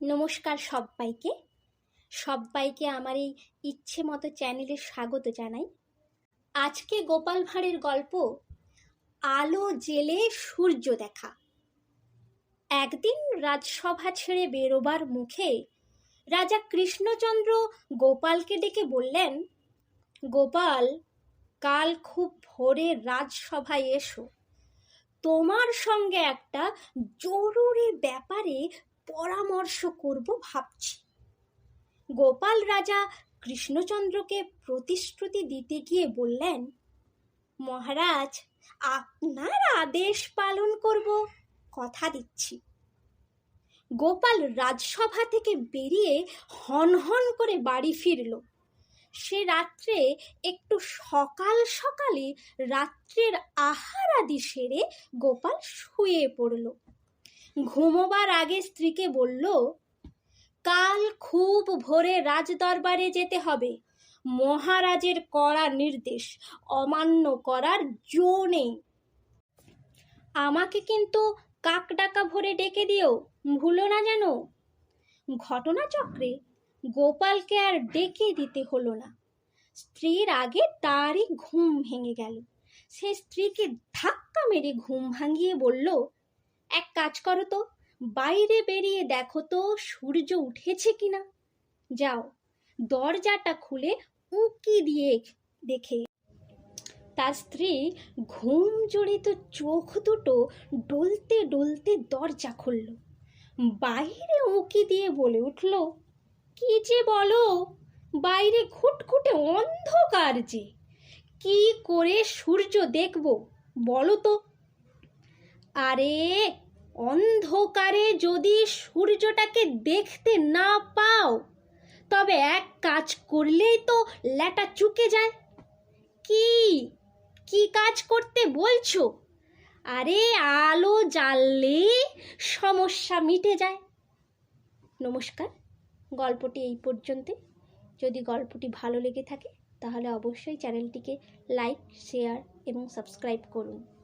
নমস্কার সব্বাইকে সব্বাইকে আমার এই ইচ্ছে মতো চ্যানেলে স্বাগত জানাই। আজকে গোপাল ভাঁড়ের গল্প, আলো জেলে সূর্য দেখা। একদিন রাজসভা ছেড়ে বেরোবার মুখে রাজা কৃষ্ণচন্দ্র গোপালকে ডেকে বললেন, গোপাল, কাল খুব ভোরে রাজসভায় এসো। তোমার সঙ্গে একটা জরুরি ব্যাপারে পরামর্শ করব ভাবছি। গোপাল রাজা কৃষ্ণচন্দ্রকে প্রতিশ্রুতি দিতে গিয়ে বললেন, মহারাজ, আপনার আদেশ পালন করব, কথা দিচ্ছি। গোপাল রাজসভা থেকে বেরিয়ে হন হন করে বাড়ি ফিরল। সে রাত্রে একটু সকাল সকালে রাত্রের আহার আদি সেরে গোপাল শুয়ে পড়ল। ঘুমোবার আগে স্ত্রীকে বলল, কাল খুব ভোরে রাজদরবারে যেতে হবে। মহারাজের কড়া নির্দেশ, অমান্য করার জো নেই। আমাকে কিন্তু কাক ডাকা ভরে ডেকে দিও, ভুলো না যেন। ঘটনাচক্রে গোপালকে আর ডেকে দিতে হলো না। স্ত্রীর আগে তারই ঘুম ভেঙে গেল। সে স্ত্রীকে ধাক্কা মেরে ঘুম ভাঙিয়ে বলল এক কাজ করো তো, বাইরে বেরিয়ে দেখো তো সূর্য উঠেছে কিনা। যাও, দরজাটা খুলে উঁকি দিয়ে দেখে। তার স্ত্রী ঘুম জড়িত চোখ দুটো ডলতে ডলতে দরজা খুলল। বাইরে উঁকি দিয়ে বলে উঠল, কি যে বলো, বাইরে খুটখুটে অন্ধকার যে। কি করে সূর্য দেখব, বলো তো? আরে, অন্ধকারে যদি সূর্যটাকে দেখতে না পাও, তবে এক কাজ করলেই তো ল্যাটা চুকে যায়। কি? কি কাজ করতে বলছো? আরে, আলো জ্বাললে সমস্যা মিটে যায়। নমস্কার, গল্পটি এই পর্যন্তই যদি গল্পটি ভালো লেগে থাকে, তাহলে অবশ্যই চ্যানেলটিকে লাইক, শেয়ার এবং সাবস্ক্রাইব করুন।